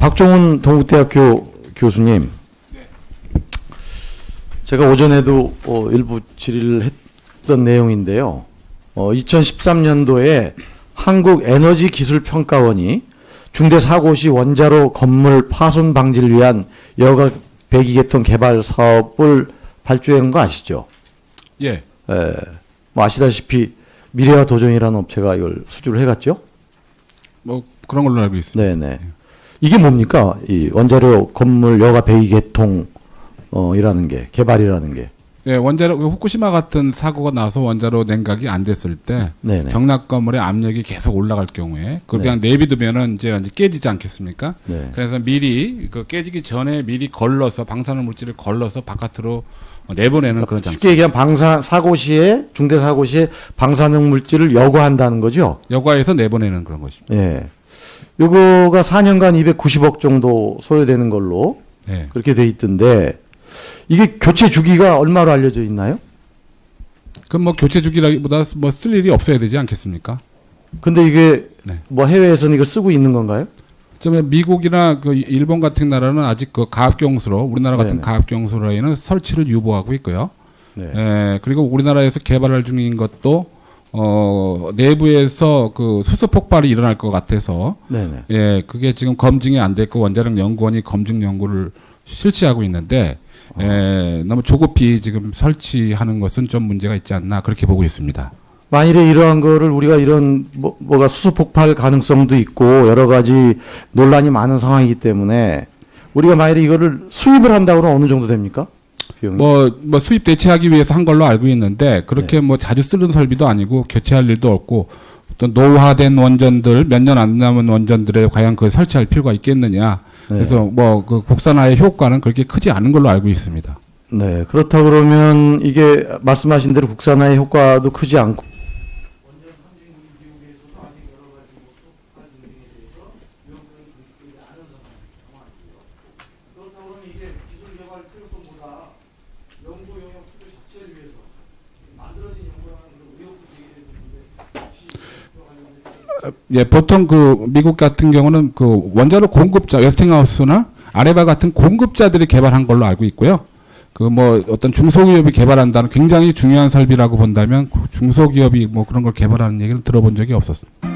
박종훈 동국대학교 교수님, 제가 오전에도 어, 일부 질의를 했던 내용인데요. 어, 2013년도에 한국에너지기술평가원이 중대 사고 시 원자로 건물 파손 방지를 위한 여가 배기 개통 개발 사업을 발주한 거 아시죠? 예. 에, 뭐 아시다시피 미래와 도전이라는 업체가 이걸 수주를 해갔죠? 뭐 그런 걸로 알고 있습니다. 네네. 이게 뭡니까? 이 원자로 건물 여가 배기 개통 어 이라는 게 개발이라는 게. 예, 원자로 후쿠시마 같은 사고가 나서 원자로 냉각이 안 됐을 때 네네. 경락 건물의 압력이 계속 올라갈 경우에 그걸 그냥 내비두면은 이제 완전 깨지지 않겠습니까? 네. 그래서 미리 그 깨지기 전에 미리 걸러서 방사능 물질을 걸러서 바깥으로 어, 내보내는 그런 장치. 쉽게 얘기하면 방사 사고 시에 중대 사고 시에 방사능 물질을 여과한다는 거죠. 여과에서 내보내는 그런 것입니다. 예. 요거가 4년간 290억 정도 소요되는 걸로 예. 그렇게 돼 있던데 이게 교체 주기가 얼마로 알려져 있나요? 그럼 뭐 교체 주기라기보다 뭐 쓸 일이 없어야 되지 않겠습니까? 근데 이게 네. 뭐 해외에서는 이걸 쓰고 있는 건가요? 좀 미국이나 그 일본 같은 나라는 아직 그 가압경수로 우리나라 같은 네네. 가압경수로에는 설치를 유보하고 있고요. 네. 예, 그리고 우리나라에서 개발 중인 것도 어 내부에서 그 수소 폭발이 일어날 것 같아서 네네. 예, 그게 지금 검증이 안 됐고 원자력 연구원이 검증 연구를 실시하고 있는데 예, 너무 조급히 지금 설치하는 것은 좀 문제가 있지 않나 그렇게 보고 있습니다. 만일에 이러한 거를 우리가 이런 뭐, 뭐가 수소 폭발 가능성도 있고 여러 가지 논란이 많은 상황이기 때문에 우리가 만일에 이거를 수입을 한다고는 어느 정도 됩니까? 뭐, 뭐 수입 대체하기 위해서 한 걸로 알고 있는데 그렇게 뭐 자주 쓰는 설비도 아니고 교체할 일도 없고 또 노후화된 원전들 몇 년 안 남은 원전들에 과연 그 설치할 필요가 있겠느냐. 네. 그래서 뭐 그 국산화의 효과는 그렇게 크지 않은 걸로 알고 있습니다. 네 그렇다 그러면 이게 말씀하신 대로 국산화의 효과도 크지 않고 예, 보통 그 미국 같은 경우는 그 원자로 공급자 웨스팅하우스나 아레바 같은 공급자들이 개발한 걸로 알고 있고요. 그 뭐 어떤 중소기업이 개발한다는 굉장히 중요한 설비라고 본다면 중소기업이 뭐 그런 걸 개발하는 얘기를 들어본 적이 없었습니다.